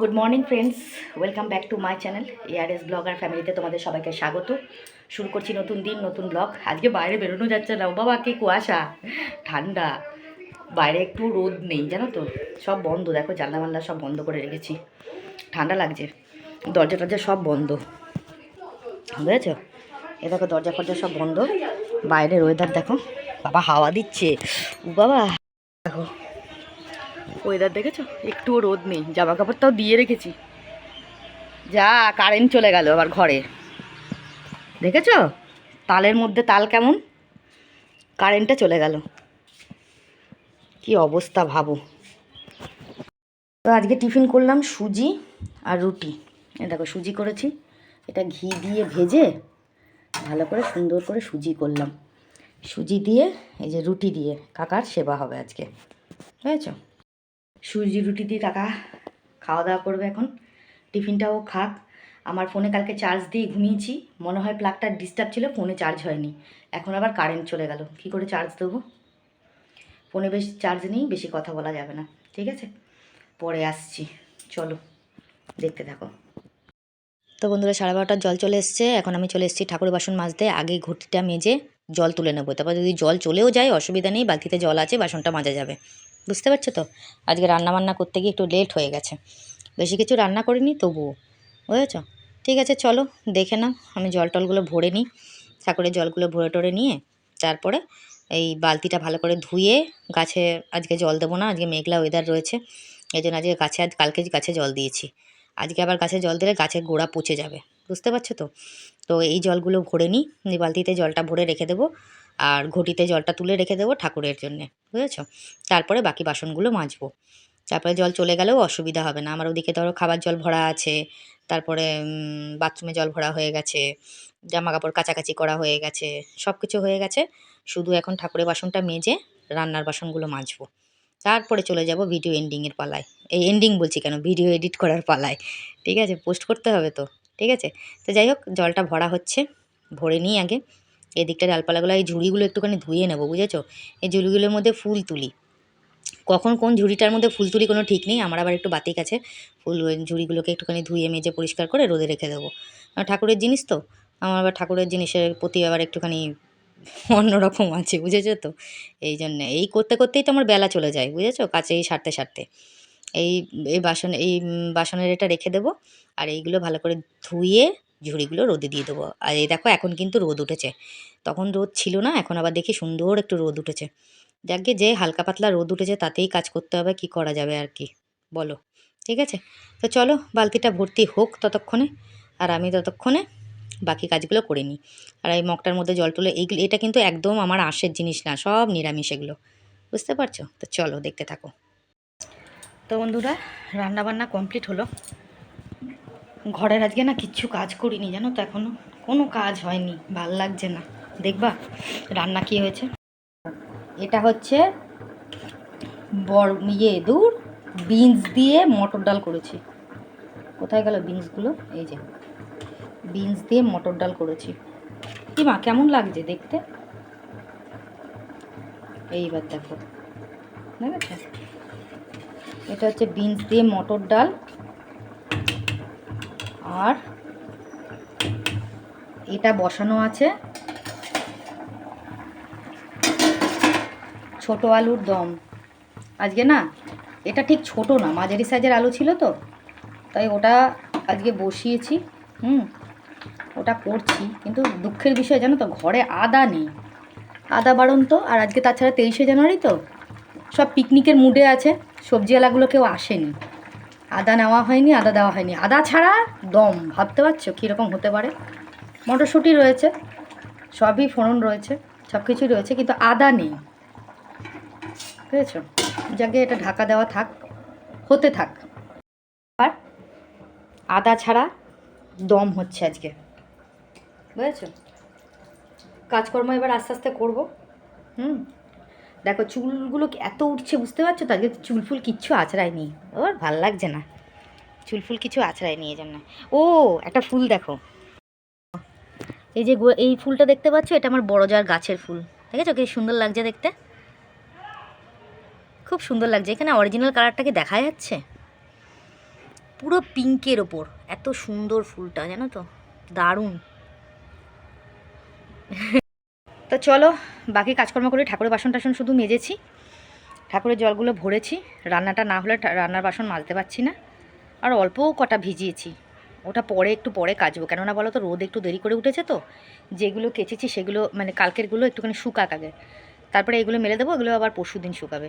Good morning friends welcome back to my channel ARS blogger ফ্যামিলিতে তোমাদের সবাইকে স্বাগত। শুরু করছি নতুন দিন, নতুন ব্লগ আজকে বাইরে বেরোনো যাচ্ছে না। ও বাবা, কে কুয়াশা। ঠান্ডা। বাইরে একটু রোদ নেই, জানো তো? সব বন্ধ। দেখো জানলা মাল্লা সব বন্ধ করে রেখেছি। ঠান্ডা লাগছে। দরজা টরজা সব বন্ধ। বুঝেছ? এ দেখো দরজা ফরজা সব বন্ধ। বাইরের ওয়েদার দেখো। বাবা, হাওয়া দিচ্ছে। ও বাবা, দেখো। ওয়েদার দেখেছ? একটুও রোদ নেই। জামা কাপড়টাও দিয়ে রেখেছি। যা কারেন্ট চলে গেল আবার ঘরে। দেখেছ? তালের মধ্যে তাল কেমন? কারেন্টটা চলে গেল। কি অবস্থা ভাবো। তো আজকে টিফিন করলাম সুজি আর রুটি। দেখো, সুজি করেছি। এটা ঘি দিয়ে ভেজে ভালো করে সুন্দর করে সুজি করলাম। সুজি দিয়ে, এই যে রুটি দিয়ে। কাকার সেবা হবে আজকে। বুঝেছ? সুজি রুটি দিয়ে কাকা খাওয়া দাওয়া করবে এখন। টিফিনটাও খাক। আমার ফোনে কালকে চার্জ দিয়ে ঘুমিয়েছি। মনে হয় প্লাগটা ডিস্টার্ব ছিল, ফোনে চার্জ হয়নি। এখন আবার কারেন্ট চলে গেল। কি করে চার্জ দেবো? ফোনে বেশ চার্জ নেই, বেশি কথা বলা যাবে না। ঠিক আছে? পরে আসছি। চলো, দেখতে থাকো। তো বন্ধুরা, সাড়ে বারোটার জল চলে এসছে। এখন আমি চলে এসেছি ঠাকুর বাসন মাজতে। আগে ঘটিটা মেজে জল তুলে নেব। তারপর যদি জল চলেও যায়, অসুবিধা নেই, বালতিতে জল আছে, বাসনটা মাজা যাবে। বুঝতে পারছ তো? আজকে রান্না বান্না করতে গিয়ে একটু লেট হয়ে গেছে। বেশি কিছু রান্না করিনি, তবুও। বুঝেছ? ঠিক আছে, চলো, দেখে নাও। আমি জল টলগুলো ভরে নিই। ঠাকুরের জলগুলো ভরে টরে নিয়ে তারপরে এই বালতিটা ভালো করে ধুয়ে গাছে আজকে জল দেবো না, আজকে মেঘলা ওয়েদার রয়েছে। এই জন্য আজকে গাছে, আজ কালকে গাছে জল দিয়েছি। আজকে আবার গাছে জল দিলে গাছের গোড়া পচে যাবে। বুঝতে পারছ তো? তো এই জলগুলো ভরে নিই। বালতিতে জলটা ভরে রেখে দেবো। আর ঘটিতে জলটা তুলে রেখে দেবো ঠাকুরের জন্যে, বুঝেছ? তারপরে বাকি বাসনগুলো মাজবো। তারপরে জল চলে গেলেও অসুবিধা হবে না। আমার ওদিকে ধরো খাবার জল ভরা আছে, তারপরে বাথরুমে জল ভরা হয়ে গেছে জামা কাপড় কাচাকাচি করা হয়ে গেছে সব কিছু হয়ে গেছে। শুধু এখন ঠাকুরের বাসনটা মেজে রান্নার বাসনগুলো মাজবো। তারপরে চলে যাব ভিডিও এন্ডিংয়ের পালায়। এই এন্ডিং বলছি কেন? ভিডিও এডিট করার পালায়। ঠিক আছে? পোস্ট করতে হবে তো? ঠিক আছে? তো যাই হোক, জলটা ভরা হচ্ছে। ভরে নিই আগে। এদিকটা ডালপালাগুলো এই ঝুড়িগুলো একটুখানি ধুয়ে নেব, বুঝেছ? এই ঝুড়িগুলোর মধ্যে ফুল তুলি। কখন কোন ঝুড়িটার মধ্যে ফুল তুলি কোনো ঠিক নেই, আমার আবার একটু বাতিক আছে। ফুল ঝুড়িগুলোকে একটুখানি ধুয়ে, মেজে, পরিষ্কার করে রোদে রেখে দেবো। ঠাকুরের জিনিস তো, আমার আবার ঠাকুরের জিনিসের প্রতি আবার একটুখানি অন্যরকম আছে, বুঝেছ তো? এই জন্যে, এই করতে করতেই তো আমার বেলা চলে যায়, বুঝেছ? কাছে এই সারতে সারতে। এই এই বাসন, এই বাসনের এটা রেখে দেবো, আর এইগুলো ভালো করে ধুয়ে ঝুড়িগুলো রোদে দিয়ে দেবো। আর এই দেখো এখন কিন্তু রোদ উঠেছে। তখন রোদ ছিল না, এখন আবার দেখি সুন্দর একটু রোদ উঠেছে। যাকে যে হালকা পাতলা রোদ উঠেছে তাতেই কাজ করতে হবে, কি করা যাবে আর কি, বলো। ঠিক আছে? তো চলো, বালতিটা ভর্তি হোক ততক্ষণে, আর আমি ততক্ষণে বাকি কাজগুলো করে নিই। আর এই মগটার মধ্যে জল তুলে এইগুলো এটা কিন্তু একদম আমার আঁশের জিনিস না, সব নিরামিষ এগুলো। বুঝতে পারছ? তো চলো, দেখতে থাকো। তো বন্ধুরা, রান্নাবান্না কমপ্লিট হলো। ঘরের আজকে না কিচ্ছু কাজ করিনি, জানো তো এখনও কোনো কাজ হয়নি, ভালো লাগছে না। দেখবা রান্না কি হয়েছে? এটা হচ্ছে বড় ইয়ে দূর, বিনস দিয়ে মটর ডাল করেছি। কোথায় গেল বিনসগুলো? এই যে, বিনস দিয়ে মটর ডাল করেছি। কি মা, কেমন লাগছে দেখতে? এইবার দেখো। এটা হচ্ছে বিনস দিয়ে মটর ডাল। আর এটা বসানো আছে। ছোট আলুর দম। আজকে না, এটা ঠিক ছোট না, মাঝারি সাইজের আলু ছিল তো, তাই ওটা আজকে বসিয়েছি, হুম, ওটা করছি, কিন্তু দুঃখের বিষয় জানো তো, ঘরে আদা নেই। আদা বারণ তো, আর আজকে তাছাড়া তেইশে জানুয়ারি তো, সব পিকনিকের মুডে আছে, সবজিওয়ালাগুলো কেউ আসেনি। আদা নেওয়া হয়নি, আদা দেওয়া হয়নি। আদা ছাড়া দম, ভাবতে পারছ কীরকম হতে পারে? মটরশুঁটি রয়েছে, সবই ফোড়ন রয়েছে সব কিছুই রয়েছে, কিন্তু আদা নেই। বুঝেছ? যাকে এটা ঢাকা দেওয়া থাক, হতে থাক। আর আদা ছাড়া দম হচ্ছে আজকে। বুঝেছ? কাজকর্ম এবার আস্তে আস্তে করব। হুম? দেখো চুলগুলো এত উঠছে বুঝতে পারছ তো? আজকে চুল ফুল কিচ্ছু আছড়ায়নি। ওর ভালো লাগছে না। চুল ফুল কিছু আছড়ায়নি এই জন্য। ও, একটা ফুল দেখো। এই যে এই ফুলটা দেখতে পাচ্ছ? এটা আমার বড় যার গাছের ফুল। দেখেছ কি সুন্দর লাগছে দেখতে? খুব সুন্দর লাগছে। এখানে অরিজিনাল কালারটা কি দেখা যাচ্ছে? পুরো পিঙ্কের ওপর। এত সুন্দর ফুলটা, জানো তো? দারুণ। চলো, বাকি কাজকর্ম করে, ঠাকুরের বাসন টাসন শুধু মেজেছি। ঠাকুরের জলগুলো ভরেছি, রান্নাটা না হলে রান্নার বাসন মাজতে পারছি না। আর অল্পও কটা ভিজিয়েছি। ওটা পরে একটু পরে কাচবো। কেননা বলো তো, রোদ একটু দেরি করে উঠেছে তো, যেগুলো কেচেছি সেগুলো মানে কালকেরগুলো একটুখানি শুকাক আগে। তারপরে এগুলো মেলে দেবো, এগুলো আবার পরশু দিন শুকাবে।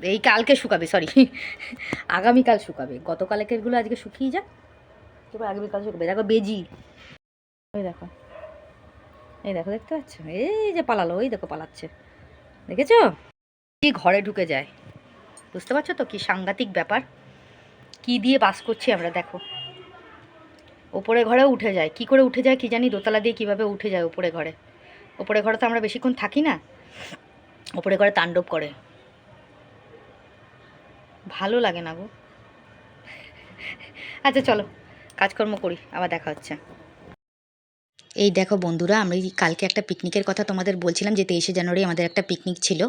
এই কালকে শুকাবে সরি আগামীকাল শুকাবে। গতকালকেরগুলো আজকে শুকিয়ে যাক। তবে আগামীকাল শুকাবে। দেখো, বেজি। ওই দেখো। এই দেখো, দেখতে পাচ্ছ? এই যে পালালো ওই দেখো পালাচ্ছে। দেখেছ? কি ঘরে ঢুকে যায়। বুঝতে পারছ তো কি সাংঘাতিক ব্যাপার? কি দিয়ে বাস করছি আমরা, দেখো। ওপরে ঘরে উঠে যায়। কি করে উঠে যায় কি জানি, দোতলা দিয়ে কীভাবে উঠে যায় ওপরে ঘরে। ওপরে ঘরে তো আমরা বেশিক্ষণ থাকি না। ওপরে ঘরে তাণ্ডব করে। ভালো লাগে না গো। আচ্ছা চলো, কাজকর্ম করি, আবার দেখা হচ্ছে। এই দেখো বন্ধুরা, আমি কালকে একটা পিকনিকের কথা তোমাদের বলছিলাম যে তেইশে জানুয়ারি আমাদের একটা পিকনিক ছিল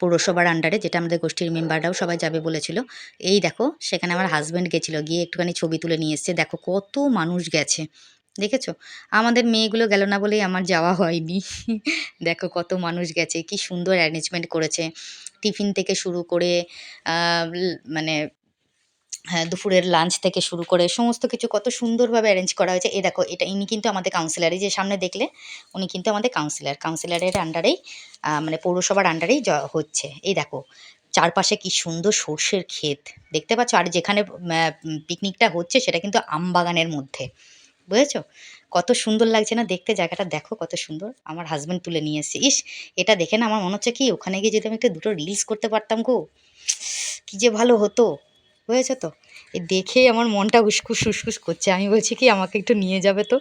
পৌরসভার আন্ডারে যেটা আমাদের গোষ্ঠীর মেম্বাররাও সবাই যাবে বলেছিল। এই দেখো, সেখানে আমার হাজব্যান্ড গেছিল, গিয়ে একটুখানি ছবি তুলে নিয়ে এসছে। দেখো কত মানুষ গেছে, দেখেছ? আমাদের মেয়েগুলো গেল না বলেই আমার যাওয়া হয়নি। দেখো কত মানুষ গেছে, কি সুন্দর অ্যারেঞ্জমেন্ট করেছে। টিফিন থেকে শুরু করে মানে দুপুরের লাঞ্চ থেকে শুরু করে সমস্ত কিছু কত সুন্দরভাবে অ্যারেঞ্জ করা হয়েছে। এই দেখো, এটা ইনি কিন্তু আমাদের কাউন্সিলারই যে সামনে দেখলে উনি কিন্তু আমাদের কাউন্সিলর কাউন্সিলরের আন্ডারেই মানে পৌরসভার আন্ডারেই হচ্ছে। এই দেখো, চারপাশে কি সুন্দর সর্ষের ক্ষেত। দেখতে পাচ্ছ? আর যেখানে পিকনিকটা হচ্ছে সেটা কিন্তু আমবাগানের মধ্যে। বুঝেছ? কত সুন্দর লাগছে না? দেখতে জায়গাটা দেখো কত সুন্দর। আমার হাজব্যান্ড তুলে নিয়ে এসছে। ইস, এটা দেখে না আমার মনে হচ্ছে কি, ওখানে গিয়ে যদি আমি একটা দুটো রিলস করতে পারতাম গো। কি যে ভালো হতো। বুঝেছ তো? দেখেই আমার মনটা উসকুস উসকুস করছে। আমি বলছি কি, আমাকে একটু নিয়ে যাবে তো?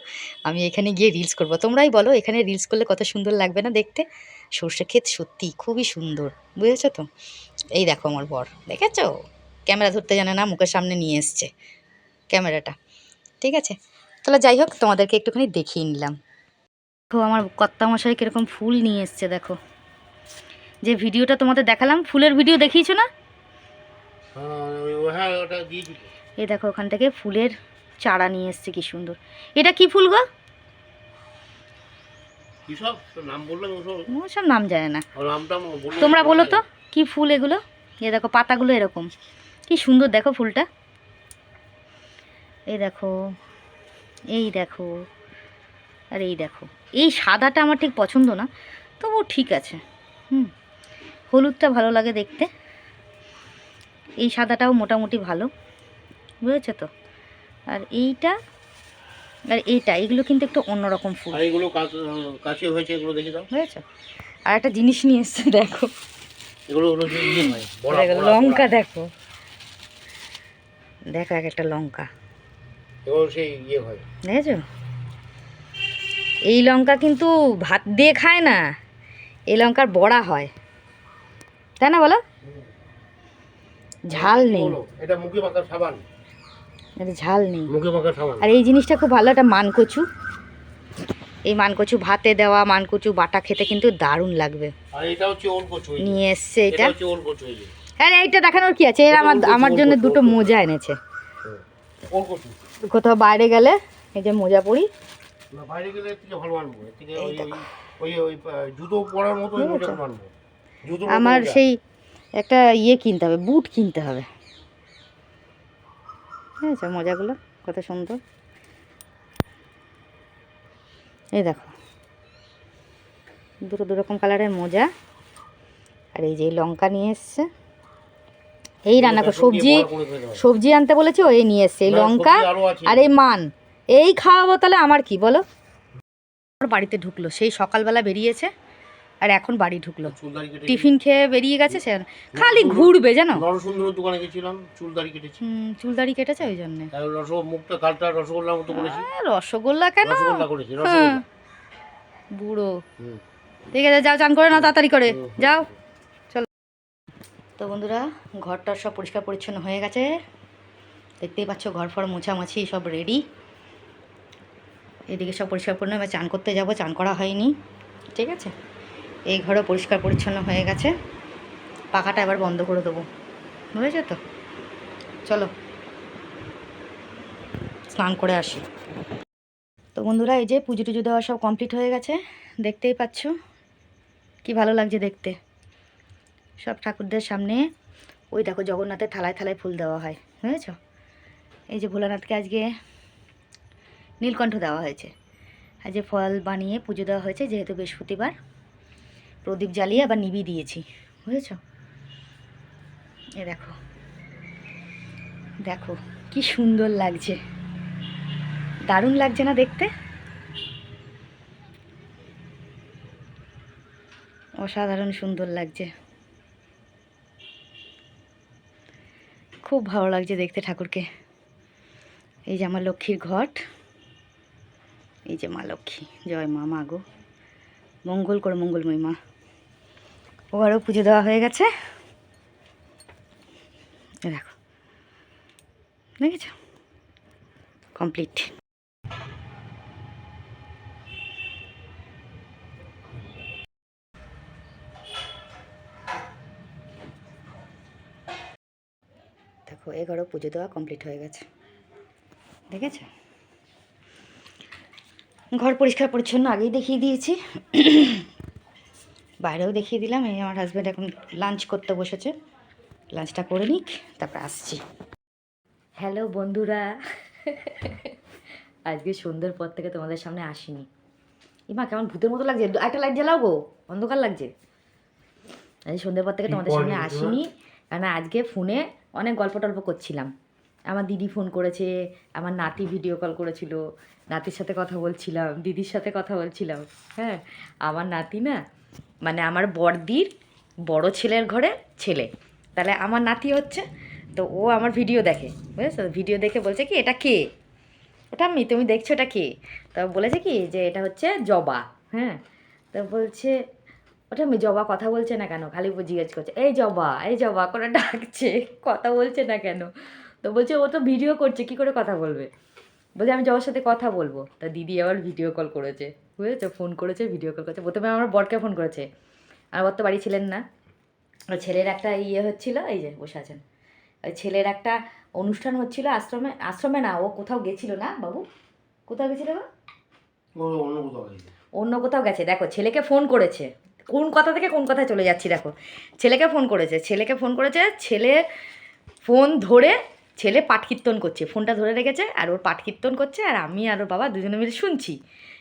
আমি এখানে গিয়ে রিলস করব। তোমরাই বলো, এখানে রিলস করলে কত সুন্দর লাগবে না দেখতে? সর্ষে ক্ষেত সত্যি খুবই সুন্দর, বুঝেছ তো? এই দেখো আমার বর, দেখেছ? ক্যামেরা ধরতে জানে না, মুখের সামনে নিয়ে এসছে ক্যামেরাটা। ঠিক আছে? তাহলে যাই হোক, তোমাদেরকে একটুখানি দেখিয়ে নিলাম। দেখো আমার কর্তামশাই কীরকম ফুল নিয়ে এসছে, দেখো। যে ভিডিওটা তোমাদের দেখালাম, ফুলের ভিডিও দেখিয়েছো না? এই দেখো ওখান থেকে ফুলের চারা নিয়ে এসছে কি সুন্দর। এটা কি ফুল গো? সব? নাম বললাম সব নাম জানে না। তোমরা বলো তো কি ফুল এগুলো? এ দেখো পাতাগুলো এরকম। কি সুন্দর দেখো ফুলটা। এই দেখো এই দেখো আর এই দেখো। এই সাদাটা আমার ঠিক পছন্দ না তবু ঠিক আছে। হুম হলুদটা ভালো লাগে দেখতে। এই সাদাটাও মোটামুটি ভালো বুঝেছ তো? আর এইটা আর এইটা এগুলো কিন্তু একটু অন্যরকম ফুল। আর এগুলো কাছে হয়েছে এগুলো দেখে দাও। বুঝেছ? আর একটা জিনিস নিয়ে এসছে দেখো। এগুলো লঙ্কা দেখো। দেখো এক একটা লঙ্কা। ইয়ে দেখেছ? এই লঙ্কা কিন্তু ভাত দিয়ে খায় না এই লঙ্কার বড়া হয়। তাই না বলো? ঝাল নেই। এটা মুখে মাখার সাবান। এটা ঝাল নেই। মুখে মাখার সাবান। আর এই জিনিসটা খুব ভালো একটা মানকচু। এই মানকচু ভাতে দেওয়া মানকচু বাটা খেতে কিন্তু দারুণ লাগবে। আর এটা হচ্ছে ওল কচু নিয়ে এসছে এটা এটা। হচ্ছে ওল কচু এই যে। এইটা দেখানোর কি আছে? এর আমার আমার জন্য দুটো মোজা এনেছে। ওল কচু কোথাও বাইরে গেলে এই যে মোজা পরি। না বাইরে গেলে থেকে ভালো আনব। এর থেকে ওই ওই জুতো পরার মতো মোজাগুলো আনব। আমার সেই একটা ইয়ে কিনতে হবে বুট কিনতে হবে। ঠিক আছে মজাগুলো কত সুন্দর। এই দেখো দুটো দু রকম কালারের মোজা। আর এই যে লঙ্কা নিয়ে এসছে। এই রান্না কর সবজি সবজি আনতে বলেছি ও এই নিয়ে এসছে। এই লঙ্কা আর এই মান। এই খাওয়াবো তাহলে আমার কি বলো? আমার বাড়িতে ঢুকলো সেই সকালবেলা বেরিয়েছে। আর এখন বাড়ি ঢুকলো। টিফিন খেয়ে বেরিয়ে গেছে সে খালি ঘুরবে জানো? নরসুন্দরের দোকানে গেছিলাম চুলদারি কেটেছি। হুম, চুলদাড়ি কেটেছে ওই জন্যে। রস মুখটা কালটা রসগোল্লার মতো করেছি। রসগোল্লা কেন? রসগোল্লা করেছি হ্যাঁ রসগোল্লা। বুড়ো। ঠিক আছে যাও চান করে না তাড়াতাড়ি করে। যাও। চলো। তো বন্ধুরা ঘরটার সব পরিষ্কার পরিচ্ছন্ন হয়ে গেছে। দেখতেই পাচ্ছ ঘর ফর মোছামাছি সব রেডি এদিকে সব পরিষ্কার পরিচ্ছন্ন এবার চান করতে যাব চান করা হয়নি। ঠিক আছে? এই ঘরও পরিষ্কার পরিচ্ছন্ন হয়ে গেছে। পাখাটা এবার বন্ধ করে দেবো। বুঝেছ তো? চলো। স্নান করে আসি। তো বন্ধুরা, এই যে পুজো টুজো দেওয়া সব কমপ্লিট হয়ে গেছে। দেখতেই পাচ্ছ? কি ভালো লাগছে দেখতে। সব ঠাকুরদের সামনে ওই দেখো জগন্নাথের থালায় থালায় ফুল দেওয়া হয়। বুঝেছ? এই যে ভোলানাথকে আজকে নীলকণ্ঠ দেওয়া হয়েছে। আজ ফল বানিয়ে পুজো দেওয়া হয়েছে, যেহেতু বৃহস্পতিবার। প্রদীপ জ্বালিয়ে আবার নিবি দিয়েছি। বুঝেছ? এ দেখো। দেখো, কি সুন্দর লাগছে। দারুণ লাগছে না দেখতে? অসাধারণ সুন্দর লাগছে। খুব ভালো লাগছে দেখতে ঠাকুরকে। এই যে আমার লক্ষ্মীর ঘট। এই যে মা লক্ষ্মী। জয় মা মা গো। মঙ্গল করে, মঙ্গলময়ী মা। ওবারও পুজো দেওয়া হয়ে গেছে। দেখো। দেখেছ? কমপ্লিট দেখো এগারো পুজো দেওয়া কমপ্লিট হয়ে গেছে। দেখেছ? ঘর পরিষ্কার পরিচ্ছন্ন আগেই দেখিয়ে দিয়েছি। বাইরেও দেখিয়ে দিলাম। এই আমার হাজব্যান্ড এখন লাঞ্চ করতে বসেছে। লাঞ্চটা করে নিক তারপর আসছি। হ্যালো বন্ধুরা। আজকে সন্ধ্যের পর থেকে তোমাদের সামনে আসিনি। ইমা কেমন ভূতের মতো লাগছে? একটা লাইট জ্বালাও গো। অন্ধকার লাগছে। আজ সন্ধ্যের পর থেকে তোমাদের সামনে আসিনি। কারণ আজকে ফোনে অনেক গল্প টল্প করছিলাম। আমার দিদি ফোন করেছে আমার নাতি ভিডিও কল করেছিল নাতির সাথে কথা বলছিলাম দিদির সাথে কথা বলছিলাম। হ্যাঁ আমার নাতি না মানে আমার বড়দির বড় ছেলের ঘরে ছেলে। তাহলে আমার নাতি হচ্ছে, তো ও আমার ভিডিও দেখে, বুঝেছ? ভিডিও দেখে বলছে কি, এটা কে? ওটা আমি, তুমি দেখছ এটা কে? তো বলেছে কি, যে এটা হচ্ছে জবা হ্যাঁ? তো বলছে, ওটা আমি জবা কথা বলছে না কেন? খালি জিজ্ঞেস করছে, এই জবা এই জবা করে ডাকছে, কথা বলছে না কেন? তো বলছে, ও তো ভিডিও করছে, কি করে কথা বলবে? বলছে আমি জবার সাথে কথা বলব। তা দিদি আবার ভিডিও কল করেছে বুঝেছ? ফোন করেছে ভিডিও কল করেছে। প্রথমে আমার বরকে ফোন করেছে। আর বর তো বাড়ি ছিলেন না। ছেলের একটা ইয়ে হচ্ছিল এই যে বসে আছেন। ওই ছেলের একটা অনুষ্ঠান হচ্ছিল আশ্রমে আশ্রমে না ও কোথাও গেছিল না বাবু? কোথাও গেছিল গো ও অন্য কোথাও গেছে। অন্য কোথাও গেছে। দেখো ছেলেকে ফোন করেছে। কোন কথা থেকে কোন কথায় চলে যাচ্ছি দেখো। ছেলেকে ফোন করেছে ছেলেকে ফোন করেছে ছেলে ফোন ধরে ছেলে পাঠ কীর্তন করছে, ফোনটা ধরে রেখেছে আর ওর পাঠ কীর্তন করছে আর আমি আর ওর বাবা দুজনে মিলে শুনছি,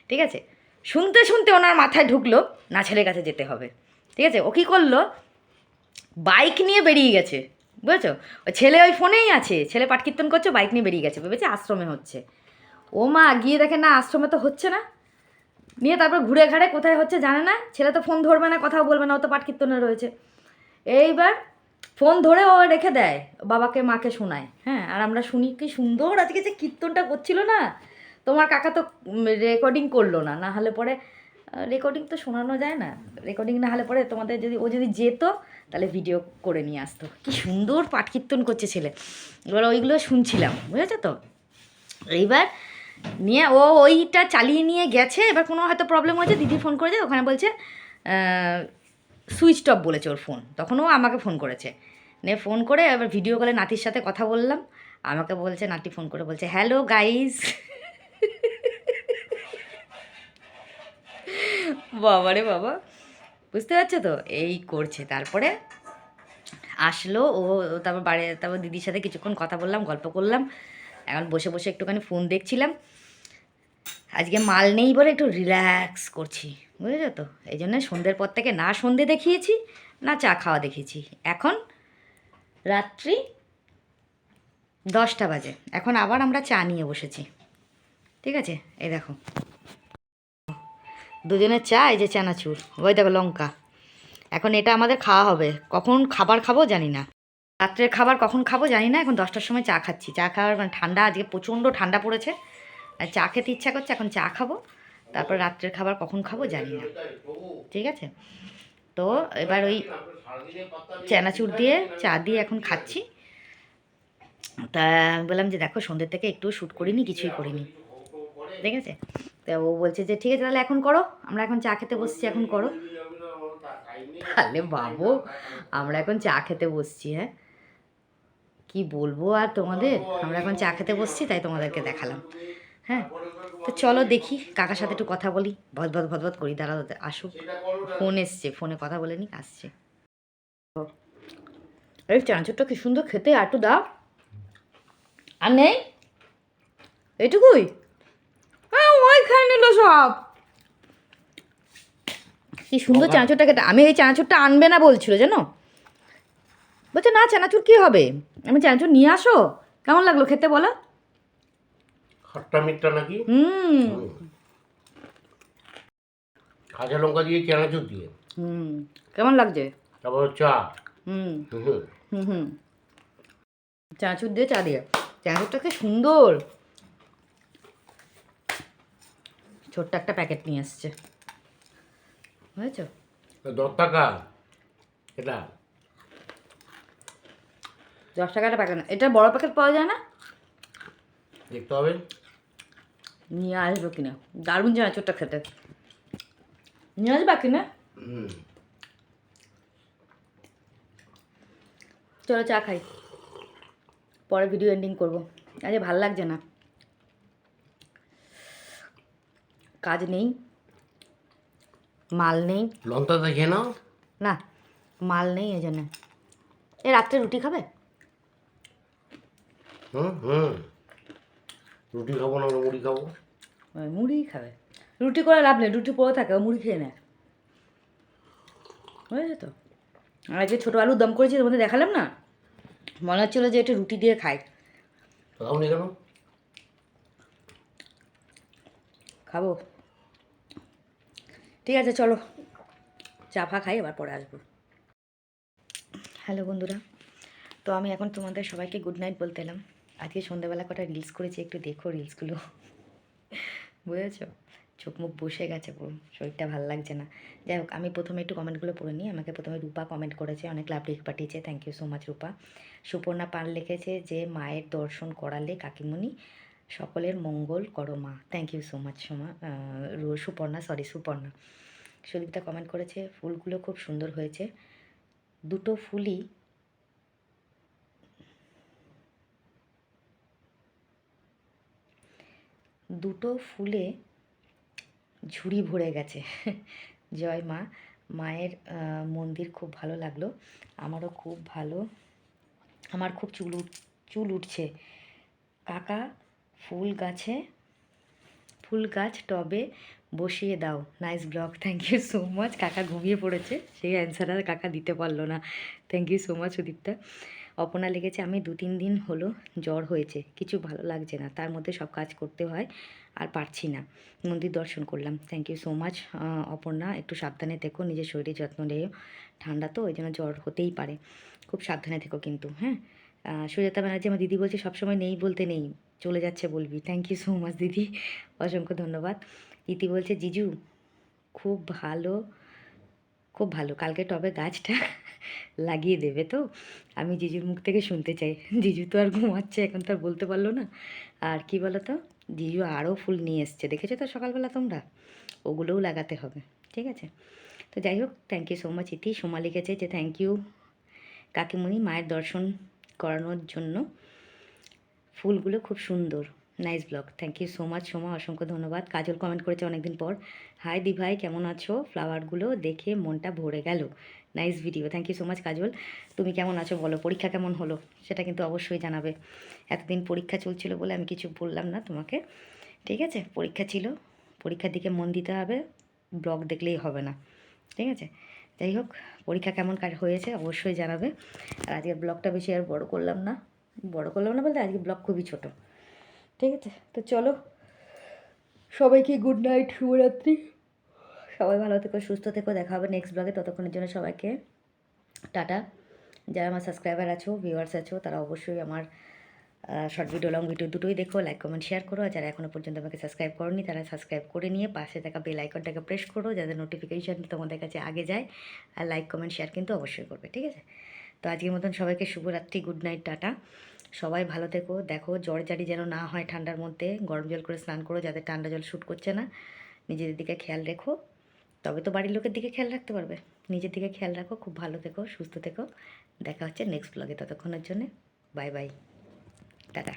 ঠিক আছে? শুনতে শুনতে ওনার মাথায় ঢুকলো, না ছেলের কাছে যেতে হবে, ঠিক আছে? ও কী করল? বাইক নিয়ে বেরিয়ে গেছে, বুঝেছ? ওই ছেলে ওই ফোনেই আছে, ছেলে পাঠ কীর্তন করছে, বাইক নিয়ে বেরিয়ে গেছে, ভেবেছে আশ্রমে হচ্ছে। ও মা গিয়ে দেখে, না, আশ্রমে তো হচ্ছে না। নিয়ে তারপর ঘুরে ঘাড়ে কোথায় হচ্ছে জানে না? ছেলে তো ফোন ধরবে না, কথাও বলবে না, ও তো পাঠ কীর্তনে রয়েছে। এইবার ফোন ধরে ও রেখে দেয়, বাবাকে মাকে শোনায়। হ্যাঁ আর আমরা শুনি কি সুন্দর, আজকে যে কীর্তনটা করছিল না, তোমার কাকা তো রেকর্ডিং করল না না হলে পরে রেকর্ডিং তো শোনানো যায় না। রেকর্ডিং না হলে পরে তোমাদের যদি, ও যদি যেত, তাহলে ভিডিও করে নিয়ে আসতো। কি সুন্দর পাঠ কীর্তন করছে ছেলে। এবার ওইগুলো শুনছিলাম, বুঝেছ তো? এইবার নিয়ে, ও ওইটা চালিয়ে নিয়ে গেছে, এবার কোনো হয়তো প্রবলেম হয়েছে, দিদি ফোন করেছে, ওখানে বলছে সুইচ অফ বলেছে ওর ফোন। তখন ও আমাকে ফোন করেছে। নিয়ে ফোন করে এবার ভিডিও কলে নাতির সাথে কথা বললাম। আমাকে বলছে, নাতি ফোন করে বলছে হ্যালো গাইস বাবা রে বাবা। বুঝতে পারছ তো? এই করছে। তারপরে আসলো, ও তারপর বাড়ি, তারপর দিদির সাথে কিছুক্ষণ কথা বললাম, গল্প করলাম। এখন বসে বসে একটুখানি ফোন দেখছিলাম। আজকে মাল নেই বলে একটু রিল্যাক্স করছি। বুঝেছ তো? এই জন্য সন্ধ্যের পর থেকে না সন্ধে দেখিয়েছি, না চা খাওয়া দেখিয়েছি। এখন রাত্রি দশটা বাজে। এখন আবার আমরা চা নিয়ে বসেছি। ঠিক আছে? এই দেখো। দুজনের চা, এই যে চানাচুর, ওই দেখো লঙ্কা। এখন এটা আমাদের খাওয়া হবে। কখন খাবার খাব জানি না। রাত্রের খাবার কখন খাব জানি না। এখন দশটার সময় চা খাচ্ছি। চা খাওয়ার মানে ঠান্ডা, আজকে প্রচণ্ড ঠান্ডা পড়েছে। চা খেতে ইচ্ছা করছে, এখন চা খাব। তারপর রাত্রের খাবার কখন খাব জানি না। ঠিক আছে? তো এবার ওই চানাচুর দিয়ে চা দিয়ে এখন খাচ্ছি। তা বললাম যে দেখো সন্ধ্যের থেকে একটু শ্যুট করিনি, কিছুই করিনি। ঠিক আছে? তা ও বলছে যে ঠিক আছে, তাহলে এখন করো। আমরা এখন চা খেতে বসছি, এখন করো। তাহলে বাবু, আমরা এখন চা খেতে বসছি হ্যাঁ? কি বলব আর তোমাদের? আমরা এখন চা খেতে বসছি, তাই তোমাদেরকে দেখালাম। হ্যাঁ তো চলো দেখি কাকার সাথে একটু কথা বলি। ভদ ভদ ভদ ভদ করি দাঁড়াও আসুক। ফোন এসছে ফোনে কথা বলে নি আসছে। এই চানাচুরটা কি সুন্দর খেতে আর একটু দাও। আর নেই? এটুকুই হ্যাঁ ওই খেয়ে নিল সব। কি সুন্দর। চানাচুরটা খেতে আমি এই চানাচুরটা আনবে না বলছিল জানো? বলছে না চানাচুর কি হবে? আমি চানাচুর নিয়ে আসো। কেমন লাগল খেতে বলো? খাট্টা মিটটা নাকি? হুম। কাঁচা লঙ্কা দিয়ে চানাচুর দিয়ে। হুম। কেমন লাগছে? তারপর চা। হুম। হুম হুম। চানাচুর দিয়ে চা দিয়ে। চানাচুরটা কি সুন্দর? ছোট্ট একটা প্যাকেট নিয়ে আসছে। বুঝেছ? দশ টাকা। এটা। দশ টাকাটা প্যাকেট না। এটা বড় প্যাকেট পাওয়া যায় না? দেখতে হবে নিয়ে আসব কিনা? দারুণ চানাচুরটা খেতে। নিয়ে আসবা কিনা? চলো চা খাই। পরে ভিডিও এন্ডিং করব। আজকে ভালো লাগছে না। কাজ নেই। মাল নেই। লঙ্কা দেখে নাও। না মাল নেই এই জন্য এ রাত্রে রুটি খাবে? হুম হুম। রুটি খাব না আমরা মুড়ি খাব? মুড়ি খাবে। রুটি করে লাভ নেই রুটি পড়ে থাকে ও মুড়ি খেয়ে নেয়। বুঝেছ তো? আর আজকে ছোটো আলুর দম করেছি তোমাদের দেখালাম না? মনে হচ্ছিল যে একটু রুটি দিয়ে খাই। কেন? খাব। ঠিক আছে চলো। চা ফা খাই এবার পরে আসব। হ্যালো বন্ধুরা তো আমি এখন তোমাদের সবাইকে গুড নাইট বলতে এলাম। আজকে সন্ধ্যাবেলা কটা রিলস করেছি, একটু দেখো রিলসগুলো বুঝেছ? চোখ মুখ বসে গেছে পুরো, শরীরটা ভালো লাগছে না। যাই হোক, আমি প্রথমে একটু কমেন্টগুলো পড়ে নিই। আমাকে প্রথমে রূপা কমেন্ট করেছে, অনেক লাভ রেখ পাঠিয়েছে। Thank you so much Rupa. Suparna Pan লিখেছে যে, মায়ের দর্শন করালে কাকিমণি সকলের মঙ্গল করো মা। Thank you so much Soma. Suparna sorry Suparna. Sudipta comment করেছে, ফুলগুলো খুব সুন্দর হয়েছে। দুটো ফুলই দুটো ফুলে ঝুড়ি ভরে গেছে। জয় মা, মায়ের মন্দির খুব ভালো লাগল। আমারও খুব ভালো। আমার খুব চুল চুল উঠছে। কাকা, ফুল গাছে, ফুল গাছ টবে বসিয়ে দাও। Nice blog thank you so much কাকা ঘুমিয়ে পড়েছে। সেই অ্যান্সার আর কাকা দিতে পারল না। Thank you so much Sudipta. অপনা লেগেছে, আমি দু তিন দিন হলো জ্বর হয়েছে, কিছু ভালো লাগছে না, তার মধ্যে সব কাজ করতে হয় আর পারছি না। মন্দির দর্শন করলাম thank you so much Aparna, একটু সাবধানে থেকো, নিজের শরীরের যত্ন নিও ঠান্ডা তো, ওই জন্য জ্বর হতেই পারে, খুব সাবধানে থেকো কিন্তু হ্যাঁ? সুজাতা ব্যানার্জি আমার দিদি বলছে সবসময় নেই বলতে নেই, চলে যাচ্ছে বলবি থ্যাংক ইউ সো মাচ দিদি, অসংখ্য ধন্যবাদ। ইতি বলছে, জিজু, খুব ভালো খুব ভালো, কালকে টবে গাছটা লাগিয়ে দেবে তো? আমি জিজুর মুখ থেকে শুনতে চাই। জিজু তো আর ঘুমাচ্ছে, এখন তো আর বলতে পারল না। আর কি বলো তো? জিজু আরও ফুল নিয়ে এসছে। দেখেছ তো সকালবেলা তোমরা? ওগুলোও লাগাতে হবে, ঠিক আছে? তো যাই হোক থ্যাংক ইউ সো মাচ ইতি। সোমা লিখেছে যে থ্যাংক ইউ কাকিমণি মায়ের দর্শন করানোর জন্য। ফুলগুলো খুব সুন্দর। Nice blog thank you so much Soma অসংখ্য ধন্যবাদ। কাজল কমেন্ট করেছে অনেকদিন পর। হাই দি ভাই কেমন আছো? ফ্লাওয়ারগুলো দেখে মনটা ভরে গেল। Nice video thank you so much Kajal. তুমি কেমন আছো বলো? পরীক্ষা কেমন হলো? সেটা কিন্তু অবশ্যই জানাবে। এতদিন পরীক্ষা চলছিল বলে আমি কিছু বললাম না তোমাকে। ঠিক আছে? পরীক্ষা ছিল। পরীক্ষার দিকে মন দিতে হবে। ব্লগ দেখলেই হবে না। ঠিক আছে? যাই হোক, পরীক্ষা কেমন কাজ হয়েছে অবশ্যই জানাবে। আর আজকের ব্লগটা বেশি আর বড় করলাম না। বড় করলাম না বলতে আজকে ব্লগ খুবই ছোট। ঠিক আছে? তো চলো। সবাইকে গুড নাইট শুভরাত্রি। সবাই ভালো থেকো, সুস্থ থেকো, দেখা হবে নেক্সট ব্লগে ততক্ষণের জন্য সবাইকে টাটা। যারা আমার সাবস্ক্রাইবার আছো ভিউয়ার্স আছো, তারা অবশ্যই আমার শর্ট ভিডিও লং ভিডিও দুটোই দেখো লাইক কমেন্ট শেয়ার করো। আর যারা এখনও পর্যন্ত আমাকে সাবস্ক্রাইব করনি, তারা সাবস্ক্রাইব করে নিয়ে পাশে থাকা বেল আইকনটাকে প্রেস করো, যাতে নোটিফিকেশান তোমাদের কাছে আগে যায়। আর লাইক কমেন্ট শেয়ার কিন্তু অবশ্যই করবে, ঠিক আছে? তো আজকের মতন সবাইকে শুভরাত্রি গুড নাইট টাটা। সবাই ভালো থেকো। দেখো, জ্বর জারি যেন না হয় ঠান্ডার মধ্যে। গরম জল করে স্নান করো যাতে ঠান্ডা জল শ্যুট করছে না। নিজেদের দিকে খেয়াল রেখো। তবে তো বাড়ির লোকের দিকে খেয়াল রাখতে পারবে। নিজের দিকে খেয়াল রাখো, খুব ভালো থেকো, সুস্থ থেকো। দেখা হচ্ছে নেক্সট ব্লগে ততক্ষণের জন্যে। Bye bye tata.